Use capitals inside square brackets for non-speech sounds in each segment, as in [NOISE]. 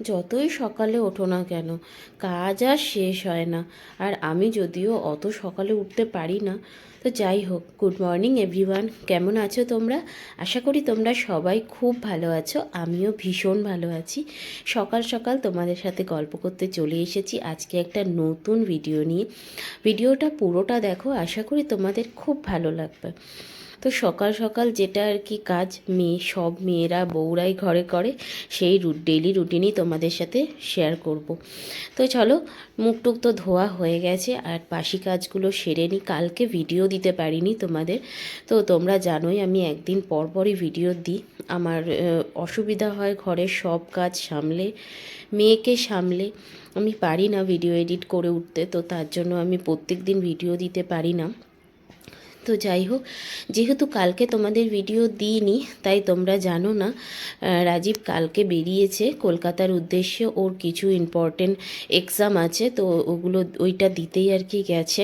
যতই সকালে ওঠো না কেন, কাজ আর শেষ হয় না। আর আমি যদিও অত সকালে উঠতে পারি না, তো যাই হোক গুড মর্নিং এভরিওয়ান কেমন আছো তোমরা? আশা করি তোমরা সবাই খুব ভালো আছো, আমিও ভীষণ ভালো আছি। সকাল সকাল তোমাদের সাথে গল্প করতে চলে এসেছি আজকে একটা নতুন ভিডিও নিয়ে। ভিডিওটা পুরোটা দেখো, আশা করি তোমাদের খুব ভালো লাগবে। তো সকাল সকাল যেটা আর কি কাজ, মেয়ে, সব মেয়েরা, বউরাই ঘরে করে, সেই রুট ডেলি রুটিনই তোমাদের সাথে শেয়ার করব। তো চলো মুখ টুক তো ধোয়া হয়ে গেছে, আর বাসি কাজগুলো সেরে নিই কালকে ভিডিও দিতে পারিনি তোমাদের। তো তোমরা জানোই আমি একদিন পরপরই ভিডিও দিই। আমার অসুবিধা হয় ঘরের সব কাজ সামলে, মেয়েকে সামলে। আমি পারি না ভিডিও এডিট করে উঠতে, তো তার জন্য আমি প্রত্যেক দিন ভিডিও দিতে পারি না। তো যাই হোক, যেহেতু কালকে তোমাদের ভিডিও দিইনি, তাই তোমরা জানো না রাজীব কালকে বেরিয়েছে কলকাতার উদ্দেশ্যে, ওর কিছু ইম্পর্টেন্ট এক্সাম আছে, তো ওগুলো, ওইটা দিতেই আর কি গেছে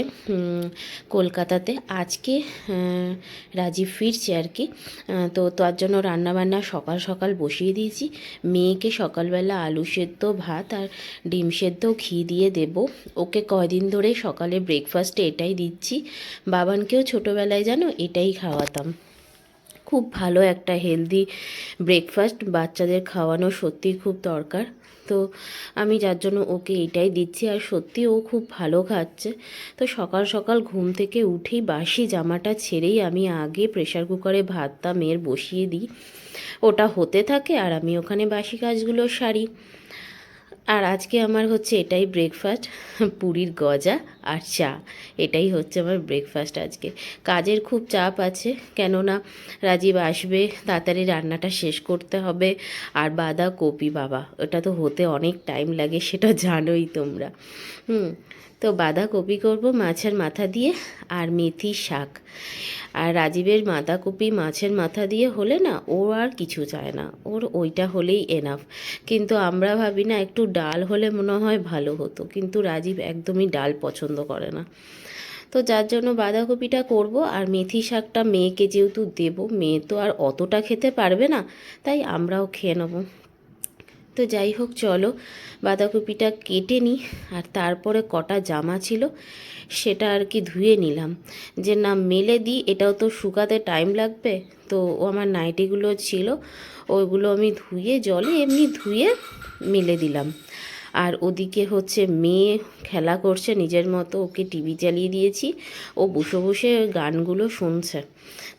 কলকাতাতে। আজকে রাজীব ফিরছে আর কি তো তার জন্য রান্নাবান্না সকাল সকাল বসিয়ে দিয়েছি। মেয়েকে সকালবেলা আলু সেদ্ধ, ভাত আর ডিম সেদ্ধ, ঘি দিয়ে দেব। ওকে কয়দিন ধরে সকালে ব্রেকফাস্টে এটাই দিচ্ছি। বাবানকেও ছোটোবেলায় জানো এটাই খাওয়াতাম। খুব ভালো একটা হেলদি ব্রেকফাস্ট বাচ্চাদের খাওয়ানো সত্যিই খুব দরকার। তো আমি যার জন্য ওকে এটাই দিচ্ছি আর সত্যি ও খুব ভালো খাচ্ছে। তো সকাল সকাল ঘুম থেকে উঠেই বাসি জামাটা ছেড়েই আমি আগে প্রেশার কুকারে ভাতটা মেয়ের বসিয়ে দিই। ওটা হতে থাকে আর আমি ওখানে বাসি কাজগুলো সারি। আর আজকে আমার হচ্ছে এটাই ব্রেকফাস্ট পুরীর গজা আর চা। এটাই হচ্ছে আমার ব্রেকফাস্ট আজকে। কাজের খুব চাপ আছে, কেননা রাজীব আসবে, তাড়াতাড়ি রান্নাটা শেষ করতে হবে, আর বাঁধাকপি বাবা, ওটা তো হতে অনেক টাইম লাগে, সেটা জানোই তোমরা। হুম তো বাঁধাকপি করব মাছের মাথা দিয়ে আর মেথি শাক। আর রাজীবের বাঁধাকপি মাছের মাথা দিয়ে হলে না ও আর কিছু চায় না, ওর ওইটা হলেই এনাফ কিন্তু আমরা ভাবি না একটু ডাল হলে মনে হয় ভালো হতো, কিন্তু রাজীব একদমই ডাল পছন্দ করে না। তো যার জন্য বাঁধাকপিটা করব আর মেথি শাকটা মেয়েকে যেহেতু দেবো, মেয়ে তো আর অতটা খেতে পারবে না, তাই আমরাও খেয়ে নেব। তো যাই হোক, চলো। বাঁধাকপিটা কেটে নিই, আর তারপরে কটা জামা ছিল সেটা আর কি ধুয়ে নিলাম। যে না, মেলে দিই, এটাও তো শুকাতে টাইম লাগবে। তো আমার নাইটিগুলো ছিল ওইগুলো আমি ধুয়ে, জলে এমনি ধুয়ে মেলে দিলাম। আর ওদিকে হচ্ছে মেয়ে খেলা করছে, নিজের মতো ওকে টিভি চালিয়ে দিয়েছি। ও বসে বসে গানগুলো শুনছে।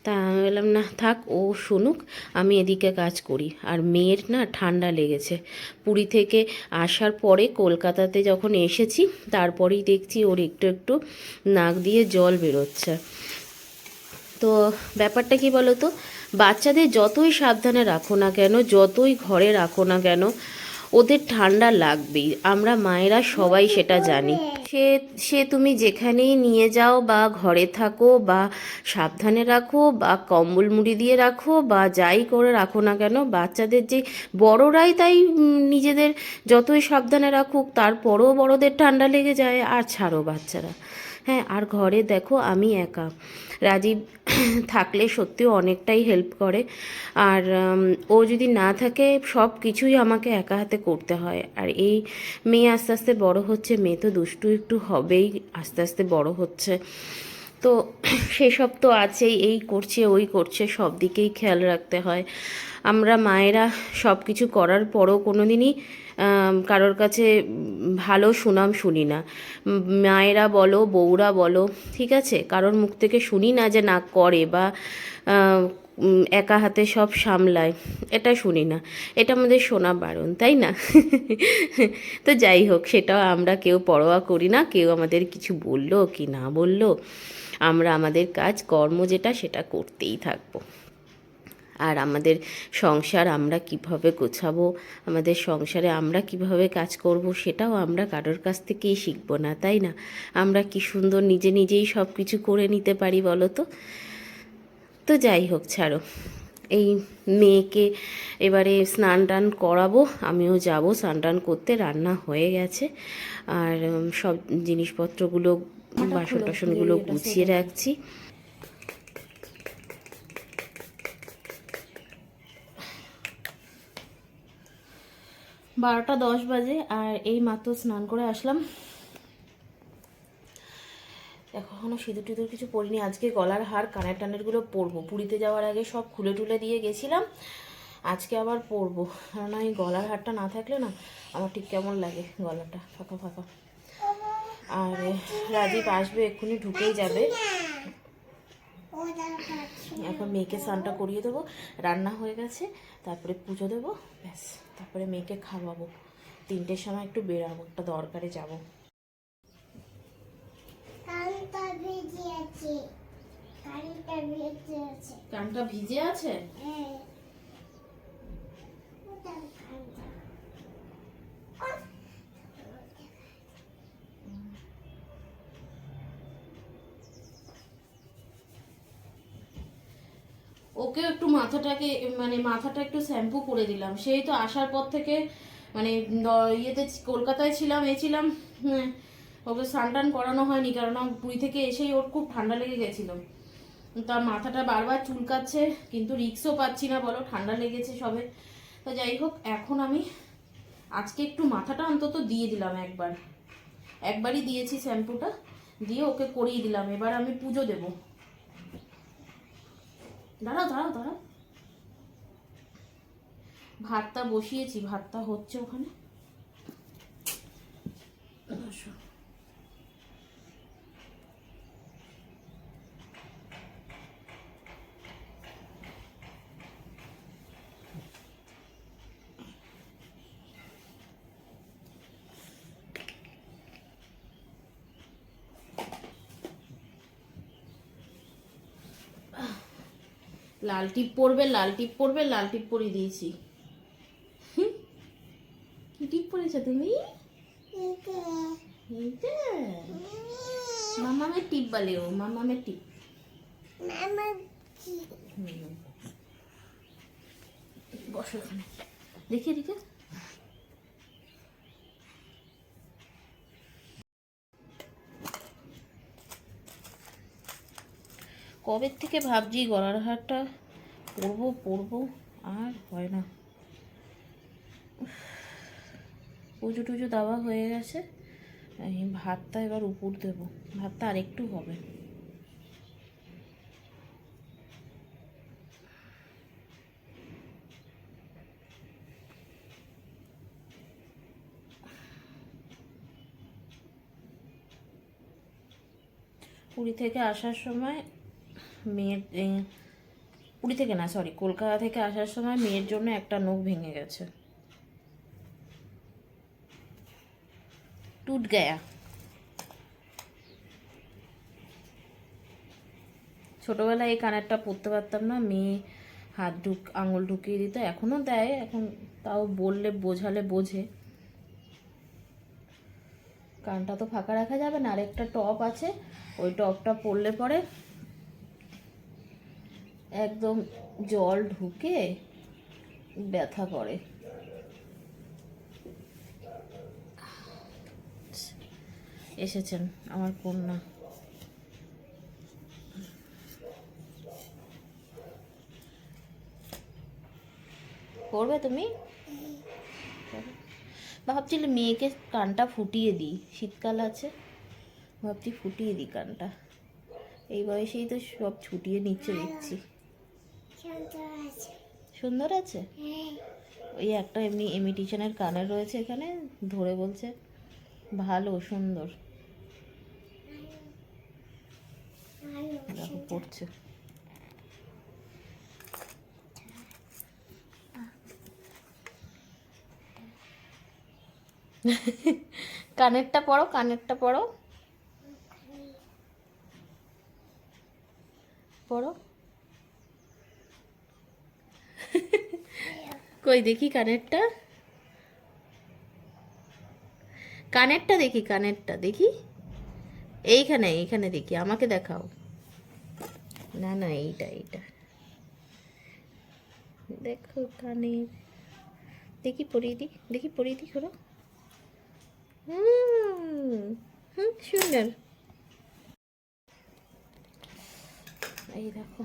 তা আমি বললাম, না, থাক, ও শুনুক, আমি এদিকে কাজ করি। আর মেয়ের না ঠান্ডা লেগেছে। পুরী থেকে আসার পরে কলকাতাতে যখন এসেছি, তারপরেই দেখছি ওর একটু একটু নাক দিয়ে জল বেরোচ্ছে। তো ব্যাপারটা কি বলো তো বাচ্চাদের যতই সাবধানে রাখো না কেন, যতই ঘরে রাখো না কেন ওদের ঠান্ডা লাগবেই। আমরা মায়েরা সবাই সেটা জানি। সে সে তুমি যেখানেই নিয়ে যাও বা ঘরে থাকো বা সাবধানে রাখো বা কম্বল মুড়ি দিয়ে রাখো বা যাই করে রাখো না কেন, বাচ্চাদের যে বড়রাই তাই নিজেদের যতই সাবধানে রাখুক, তারপরেও বড়দের ঠান্ডা লেগে যায়, আর ছাড়ো বাচ্চারা। হ্যাঁ আর ঘরে দেখো আমি একা। রাজীব [COUGHS] থাকলে সত্যিও অনেকটাই হেল্প করে। আর ও যদি না থাকে, সব কিছুই আমাকে একা হাতে করতে হয়। আর এই মেয়ে আস্তে আস্তে বড় হচ্ছে, মেয়ে তো দুষ্টু একটু হবেই, আস্তে আস্তে বড় হচ্ছে। তো [CLEARS THROAT] সেসব তো আছেই, এই করছে, ওই করছে, সব দিকেই খেয়াল রাখতে হয়। আমরা মায়েরা সব কিছু করার পরও কোনো দিনই কারোর কাছে ভালো সুনাম শুনি না। মায়েরা বলো, বউরা বলো, ঠিক আছে? কারোর মুখ থেকে শুনি না যে না করে বা একা হাতে সব সামলায়। এটা শুনি না। এটা আমাদের শোনা বারণ, তাই না? তো যাই হোক, সেটাও আমরা কেউ পরোয়া করি না, কেউ আমাদের কিছু বলল কি না বলল। আমরা আমাদের কাজ, কর্ম যেটা, সেটা করতেই থাকব। আর আমাদের সংসার আমরা কীভাবে গোছাবো, আমাদের সংসারে আমরা কীভাবে কাজ করব, সেটাও আমরা কারোর কাছ থেকেই শিখব না, তাই না? আমরা কি সুন্দর নিজে নিজেই সব কিছু করে নিতে পারি বলো তো? তো যাই হোক ছাড়ো। এই মেয়েকে এবারে স্নান টান করাবো আমিও যাব। স্নান টান করতে রান্না হয়ে গেছে। আর সব জিনিসপত্রগুলো বাসন টাসনগুলো গুছিয়ে রাখছি। বারোটা দশ বাজে আর এই মাত্র স্নান করে আসলাম। এখনও সিঁদুর টিঁদুর কিছু পরিনি। আজকে গলার হার, কানের টানেরগুলো পরবো। পুরীতে যাওয়ার আগে সব খুলে টুলে দিয়ে গেছিলাম। আজকে আবার পরবো। কারণ এই গলার হারটা না থাকলে না আমার ঠিক কেমন লাগে গলাটা। ফাঁকা ফাঁকা। আর, রাজীব আসবে, এক্ষুনি ঢুকেই যাবে। এখন মেয়েকে স্নানটা করিয়ে দেবো। রান্না হয়ে গেছে, তারপরে পুজো দেবো। ব্যাস, তারপরে মেয়েকে খাওয়াবো। তিনটের সময় একটু বেরাবো, একটা দরকারে যাব কানটা ভিজে আছে কানটা ভিজে আছে? কানটা ভিজে আছে হ্যাঁ ওকে একটু মাথাটাকে মানে মাথাটা একটু শ্যাম্পু করে দিলাম। সেই তো আসার পর থেকে মানে ইয়েতে কলকাতায় ছিলাম এ ছিলাম হুম, ওকে স্নান টান করানো হয়নি কারণ পুরী থেকে এসেই ওর খুব ঠান্ডা লেগে গেছিল। তা মাথাটা বারবার চুলকাচ্ছে, কিন্তু রিক্সও পাচ্ছি না বলো, ঠান্ডা লেগেছে সবে। তো যাই হোক, এখন আমি আজকে একটু মাথাটা অন্তত দিয়ে দিলাম একবার। একবারই দিয়েছি শ্যাম্পুটা, দিয়ে ওকে করিয়ে দিলাম, এবার আমি পুজো দেবো। দাঁড়াও দাঁড়াও দাঁড়াও। ভাতটা বসিয়েছি, ভাতটা হচ্ছে ওখানে আসো। লাল টিপ পরবে লাল টিপ পরবে লাল টিপ পরিয়ে দিয়েছি। কি টিপ পরেছো তুমি? মামামের টিপ বলে ও মামামের টিপ। বসো এখানে। দেখি এদিকে কবে থেকে ভাবছি গলার হারটা পরবো পরবো? আর হয় না। পুজো টুজো দেওয়া হয়ে গেছে। ভাতটা এবার উপর দেবো। ভাতটা আর একটু হবে। পুরী থেকে আসার সময় মেয়ের পুরী থেকে না সরি কলকাতা থেকে আসার সময় মেয়ের জন্য একটা নখ ভেঙে গেছে। টুট গয়া। ছোটবেলায় এই কানেরটা পরতে পারতাম না, মেয়ে হাত ঢুক, আঙুল ঢুকিয়ে দিত এখনও দেয়, এখন তাও বললে, বোঝালে, বোঝে। কানটা তো ফাঁকা রাখা যাবে না, আরেকটা টপ আছে, ওই টপটা পরলে পরে একদম জল ঢুকে ব্যথা করে। এসেছেন আমার কন্যা। করবে তুমি? ভাবছিলে মেয়েকে কানটা ফুটিয়ে দিই, শীতকাল আছে। ভাবছি ফুটিয়ে দিই কানটা। এই বয়সেই তো সব ছুটিয়ে নিচ্ছে দেখছি। সুন্দর আছে? হ্যাঁ। ওই একটা এমনি ইমিটেশনের কানের রয়েছে এখানে ধরে বলছে। ভালো সুন্দর। দেখো পড়ছে। কানেরটা পড়ো কানেরটা পড়ো। পড়ো। কই দেখি কানেরটা? কানেরটা দেখি কানেরটা দেখি। এইখানে এইখানে দেখি, আমাকে দেখাও। না না, এইটা এইটা। দেখো কানের। দেখি পরিয়ে দি দেখি পরিয়ে দি করো হুম হুম, সুন্দর। এই দেখো।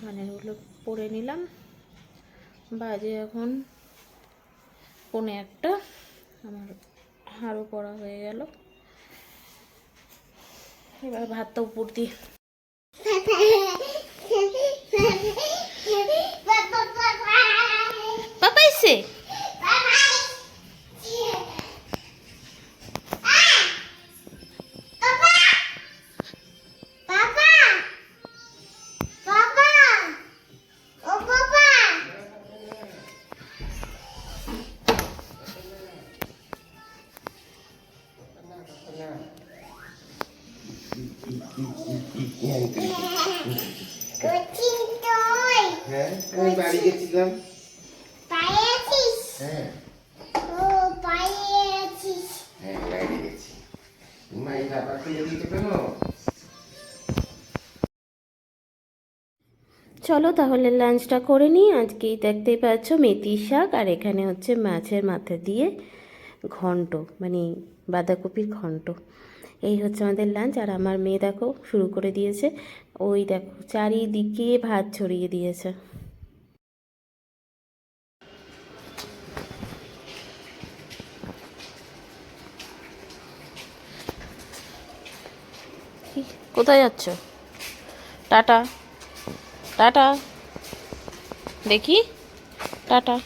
কানেরগুলো পরে নিলাম। বাজে এখন পনে একটা। আমার হাড়ও পড়া হয়ে গেল। এবার ভাতটা উপর দিয়ে। [LAUGHS] চলো তাহলে লাঞ্চটা করে নিই। আজকেই দেখতেই পাচ্ছ মেথি শাক আর এখানে হচ্ছে মাছের মাথা দিয়ে ঘন্ট মানে বাঁধাকপির ঘন্ট। এই হচ্ছে আমাদের লাঞ্চ আর আমার মেয়ে দেখো শুরু করে দিয়েছে। ওই দেখো চারিদিকে ভাত ছড়িয়ে দিয়েছে। কোথায় যাচ্ছ? টাটা। টাটা দেখি টাটা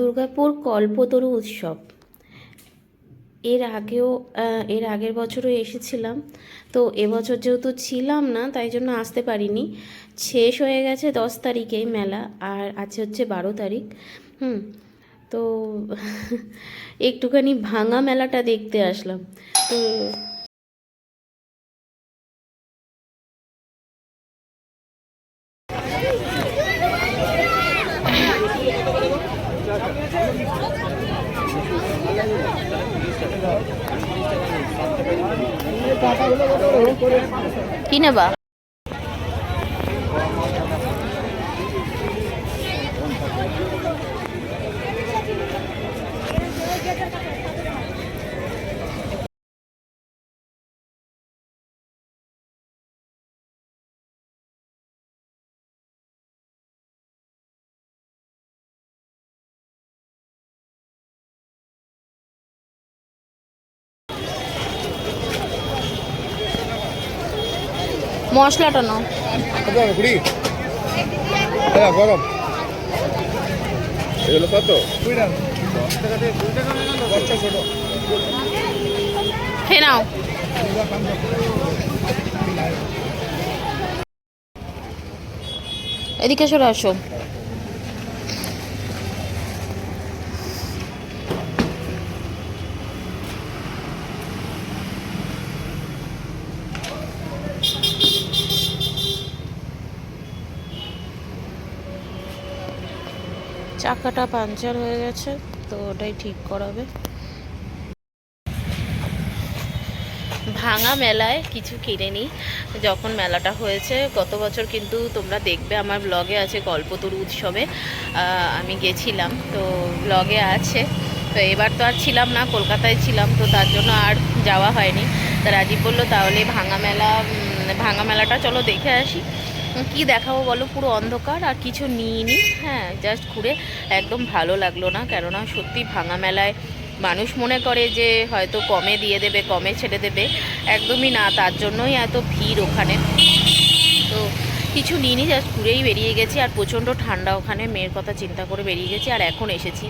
দুর্গাপুর কল্পতরু উৎসব। এর আগেও এর আগের বছরও এসেছিলাম। তো এবছর যেহেতু ছিলাম না, তাই জন্য আসতে পারিনি। শেষ হয়ে গেছে দশ তারিখে মেলা, আর আছে হচ্ছে বারো তারিখ। হুম, তো [LAUGHS] একটুখানি ভাঙা মেলাটা দেখতে আসলাম। তো কি নেবা মশলাটা নাও কত হ্যাঁ গরম। এগুলো কত? খেয়ে নাও। এদিকে চলে আসো। চাকাটা পাঞ্চার হয়ে গেছে, তো ওটাই ঠিক করাবে। ভাঙা মেলায় কিছু কিনে নিই যখন মেলাটা হয়েছে, গত বছর কিন্তু তোমরা দেখবে আমার ব্লগে আছে কল্পতরু উৎসবে আমি গেছিলাম, তো ব্লগে আছে। তো এবার তো আর ছিলাম না, কলকাতায় ছিলাম, তো তার জন্য আর যাওয়া হয়নি। তা রাজীব বলল, তাহলে ভাঙা মেলা ভাঙা মেলাটা চলো দেখে আসি। কি দেখাবো বলো? পুরো অন্ধকার আর কিছু নিইনি। হ্যাঁ জাস্ট ঘুরে একদম ভালো লাগল না। কেননা সত্যি ভাঙা মেলায় মানুষ মনে করে যে হয়তো কমে দিয়ে দেবে, কমে ছেড়ে দেবে। একদমই না, তার জন্যই এত ভিড় ওখানে। তো কিছু নিইনি জাস্ট ঘুরেই বেরিয়ে গেছি। আর প্রচণ্ড ঠান্ডা ওখানে। মেয়ের কথা চিন্তা করে বেরিয়ে গেছি আর এখন এসেছি।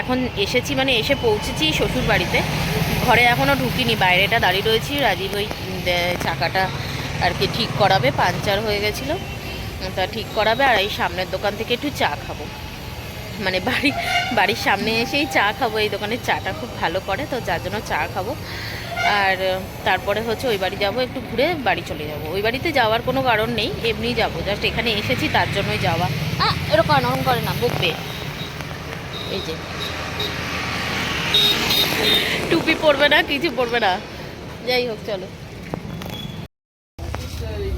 এখন এসেছি মানে এসে পৌঁছেছি শ্বশুর বাড়িতে ঘরে এখনও ঢুকিনি, বাইরেটা দাঁড়িয়ে রয়েছি। রাজীব ওই চাকাটা আর কি ঠিক করাবে পাঞ্চার হয়ে গেছিল। তা ঠিক করাবে আর এই সামনের দোকান থেকে একটু চা খাব। মানে বাড়ি, বাড়ির সামনে এসেই চা খাব, এই দোকানের চাটা খুব ভালো করে, তো যার জন্য চা খাব। আর তারপরে হচ্ছে ওই বাড়ি যাব, একটু ঘুরে বাড়ি চলে যাব। ওই বাড়িতে যাওয়ার কোনো কারণ নেই, এমনি যাব। জাস্ট এখানে এসেছি, তার জন্যই যাওয়া। আহ এরকম এরকম করে না, বকবে। এই যে। টুপি পরবে না, কিছু পরবে না। যাই হোক, চলো।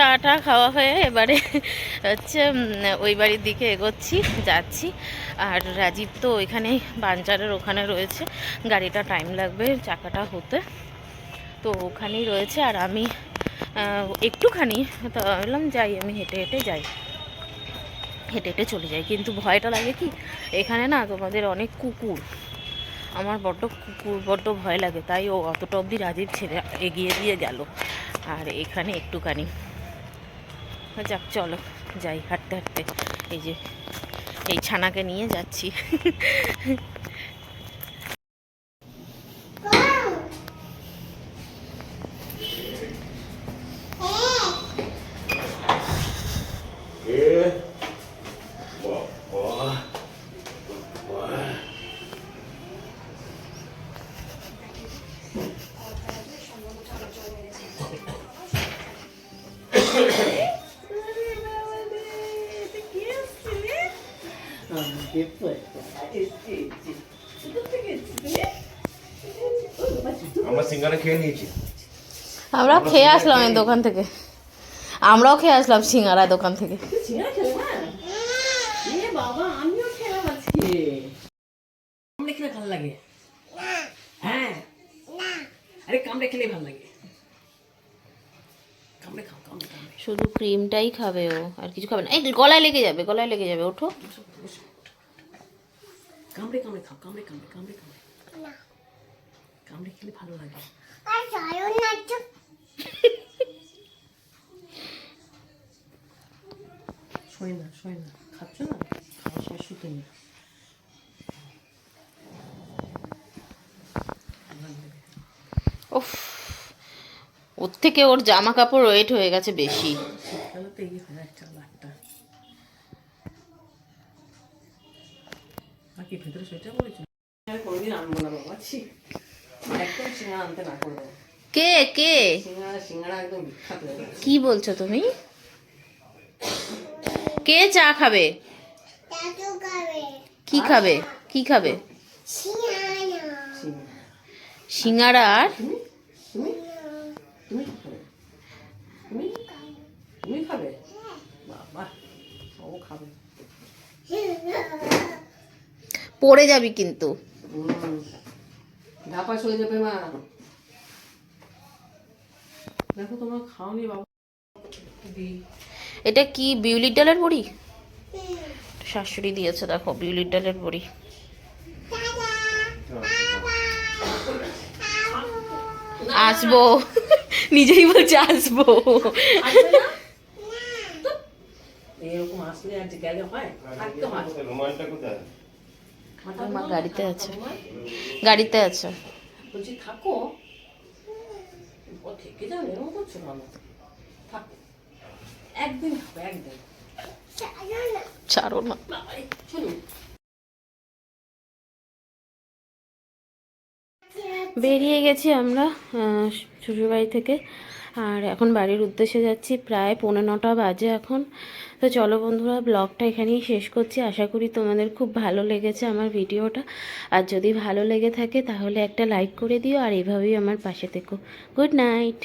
চাটা খাওয়া হয়ে এবারে হচ্ছে ওই বাড়ির দিকে এগোচ্ছি, যাচ্ছি। আর রাজীব তো ওইখানেই বাঞ্চারের ওখানে রয়েছে। গাড়িটা টাইম লাগবে চাকাটা হতে। তো ওখানেই রয়েছে আর আমি একটুখানি, তো ভাবলাম যাই, আমি হেঁটে হেঁটে যাই। হেঁটে হেঁটে চলে যাই। কিন্তু ভয়টা লাগে কি, এখানে না তোমাদের অনেক কুকুর। আমার বড্ড কুকুর, বড্ড ভয় লাগে। তাই ও অতটা অবধি রাজীব ছেড়ে এগিয়ে দিয়ে গেল। আর এখানে একটুখানি যাক চলো যাই হাঁটতে হাঁটতে। এই যে এই ছানাকে নিয়ে যাচ্ছি। খেয়ে আসলাম এই দোকান থেকে। আমরাও খেয়ে আসলাম সিঙ্গারা দোকান থেকে। এ বাবা আমিও খেলাম আজকে কামড়ে খেলে ভালো লাগে হ্যাঁ আরে কামড়ে খেলে ভালো লাগে কামড়ে খাও কামড়ে কামড়ে শুধু ক্রিমটাই খাবে ও আর কিছু খাবে না। এই গলায় লেগে যাবে গলায় লেগে যাবে ওঠো। কামড়ে কামড়ে খাও কামড়ে কামড়ে কামড়ে কামড়ে কামড়ে খেলে ভালো লাগে আর না শোয় না শোয় না? খাচ্ছ না সময় শুতে নি উফ ওর থেকে ওর জামা কাপড় ওয়েট হয়ে গেছে বেশি। হয় ভেতরে কোনোদিন আনব না বাবা ছি। একদম সিঙ্গাড়া আনতে না করব। কে কে? কি বলছো তুমি? কে চা খাবে? কি খাবে? কি খাবে? সিঙ্গারা আর? পড়ে যাবি কিন্তু। যাবে মা। দেখো তোমার খাওনি বাবা। এটা কি বিউলির ডালের বড়ি? শাশুড়ি দিয়েছে দেখো বিউলির ডালের বড়ি। আসব। নিজেই বলছে আসব। গাড়িতে আছে। গাড়িতে আছে। থাকো। থেকে যাও এরকম করছ থাকো। একদিন থাকো একদিন। ছাড়ো না। চলুন বেরিয়ে গেছি আমরা আহ, শ্বশুরবাড়ি থেকে। আর এখন বাড়ির উদ্দেশ্যে যাচ্ছি, প্রায় পৌনে নটা বাজে এখন। তো চলো বন্ধুরা, ব্লগটা এখানেই শেষ করছি। আশা করি তোমাদের খুব ভালো লেগেছে আমার ভিডিওটা। আর যদি ভালো লেগে থাকে তাহলে একটা লাইক করে দিও, আর এভাবেই আমার পাশে থেকো। Good night!